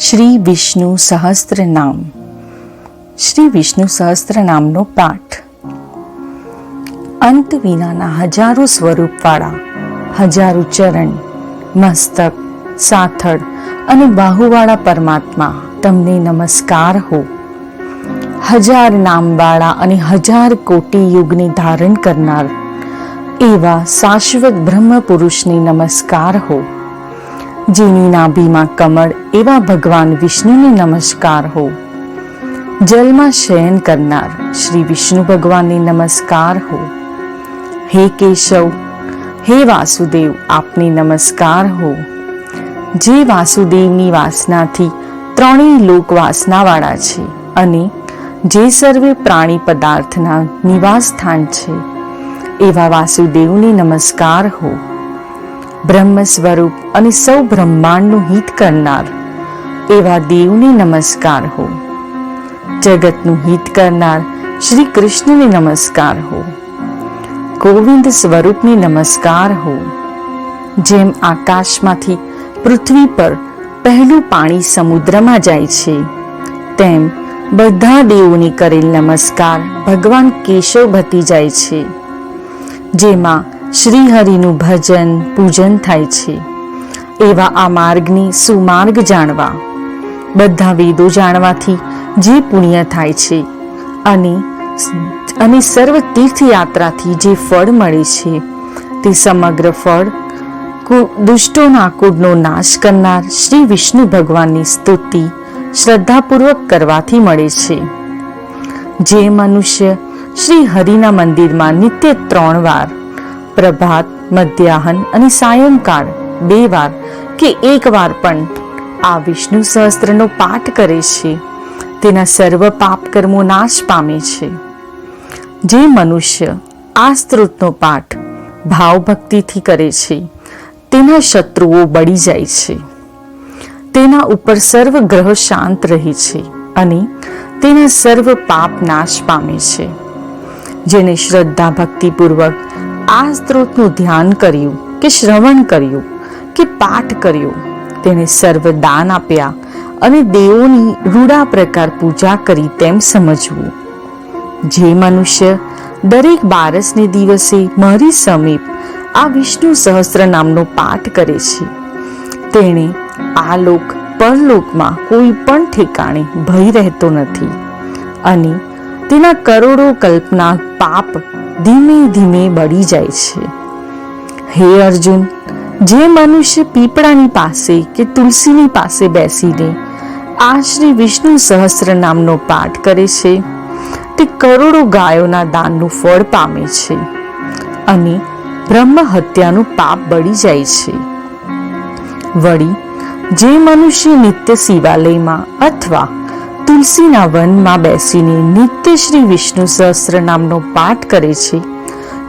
શ્રી વિષ્ણુ સહસ્ત્ર નામ શ્રી વિષ્ણુ સહસ્ત્ર નામનો પાઠ. અંત વિનાના હજારો સ્વરૂપવાળા, હજારો ચરણ, મસ્તક, સાથળ અને બાહુવાળા પરમાત્મા, તમને નમસ્કાર હો. હજાર નામવાળા અને હજાર કોટી યુગને ધારણ કરનાર એવા શાશ્વત બ્રહ્મ પુરુષને નમસ્કાર હો. જેની નાભીમાં કમળ એવા ભગવાન વિષ્ણુને નમસ્કાર હો. જલમાં શયન કરનાર શ્રી વિષ્ણુ ભગવાનને નમસ્કાર હો. હે કેશવ, હે વાસુદેવ, આપને નમસ્કાર હો. જે વાસુદેવની વાસનાથી ત્રણેય લોક વાસનાવાળા છે અને જે સર્વે પ્રાણી પદાર્થના નિવાસ સ્થાન છે, એવા વાસુદેવને નમસ્કાર હો. બ્રહ્મ સ્વરૂપ અને સૌ બ્રહ્માંડનું હિત કરનાર. એવા દેવને નમસ્કાર હો. જગતનું હિત કરનાર શ્રી કૃષ્ણને નમસ્કાર હો. ગોવિંદ સ્વરૂપને નમસ્કાર હો. જેમ આકાશમાંથી પૃથ્વી પર પહેલું પાણી સમુદ્રમાં જાય છે, તેમ બધા દેવોને કરેલ નમસ્કાર ભગવાન કેશવ ભતી જાય છે. જેમાં શ્રી હરિનું ભજન પૂજન થાય છે. એવા આ માર્ગની સુમાર્ગ જાણવા, બધા વેદો જાણવાથી જે પુણ્ય થાય છે અને અને સર્વ તીર્થયાત્રાથી જે ફળ મળે છે, તે સમગ્ર ફળ દુષ્ટોના કુળનો નાશ કરનાર શ્રી વિષ્ણુ ભગવાનની સ્તુતિ શ્રદ્ધાપૂર્વક કરવાથી મળે છે. જે મનુષ્ય શ્રી હરિના મંદિરમાં નિત્ય ત્રણ વાર પ્રભાત, મધ્યાહન અને સાયંકાળ બે વાર કે એક વાર પણ આ વિષ્ણુ સહસ્ત્રનો પાઠ કરે છે. તેના સર્વ પાપ કર્મો નાશ પામે છે. જે મનુષ્ય આ સ્ત્રોતનો પાઠ ભાવભક્તિથી કરે છે, તેના શત્રુઓ બળી જાય છે. તેના ઉપર સર્વ ગ્રહ શાંત રહે છે અને તેના સર્વ પાપ નાશ પામે છે. જેને શ્રદ્ધા ભક્તિપૂર્વક આ સ્ત્રોતનું ધ્યાન કર્યું કે શ્રવણ કર્યું કે પાઠ કર્યો. તેને સર્વ દાન આપ્યા અને દેવોની રૂડા પ્રકાર પૂજા કરી તેમ સમજવું. જે મનુષ્ય દરેક બારસને દિવસે મારી સમીપ આ વિષ્ણુ સહસ્ત્ર નામનો પાઠ કરે છે. તેણે આ લોક પરલોકમાં કોઈ પણ ઠેકાણે ભય રહેતો નથી અને તેના કરોડો કલ્પના પાપ ધીમે ધીમે બળી જાય છે. હે અર્જુન, જે મનુષ્ય પીપળાની પાસે કે તુલસીની પાસે બેસીને આ શ્રી વિષ્ણુ સહસ્ર નામનો પાઠ કરે છે, તે કરોડો ગાયોના દાનનું ફળ પામે છે અને બ્રહ્મ હત્યાનું પાપ બળી જાય છે. વળી, જે મનુષ્ય નિત્ય શિવાલયમાં અથવા તુલસીના વનમાં બેસીને નિત્ય શ્રી વિષ્ણુ સહસ્ત્ર નામનો પાઠ કરે છે.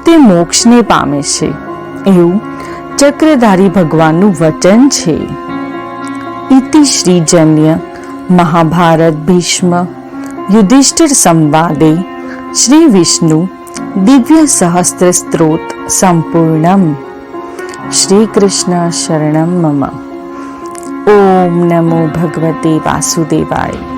તે મોક્ષને પામે છે. એવું ચક્રધારી ભગવાનનું વચન છે. ઇતિ શ્રીજન્ય મહાભારત ભીષ્મ યુધિષ્ઠિર સંવાદે શ્રી વિષ્ણુ દિવ્ય સહસ્ત્ર સ્ત્રોત સંપૂર્ણમ. શ્રી કૃષ્ણ શરણમ મમ. ઓમ નમો ભગવતે વાસુદેવાય.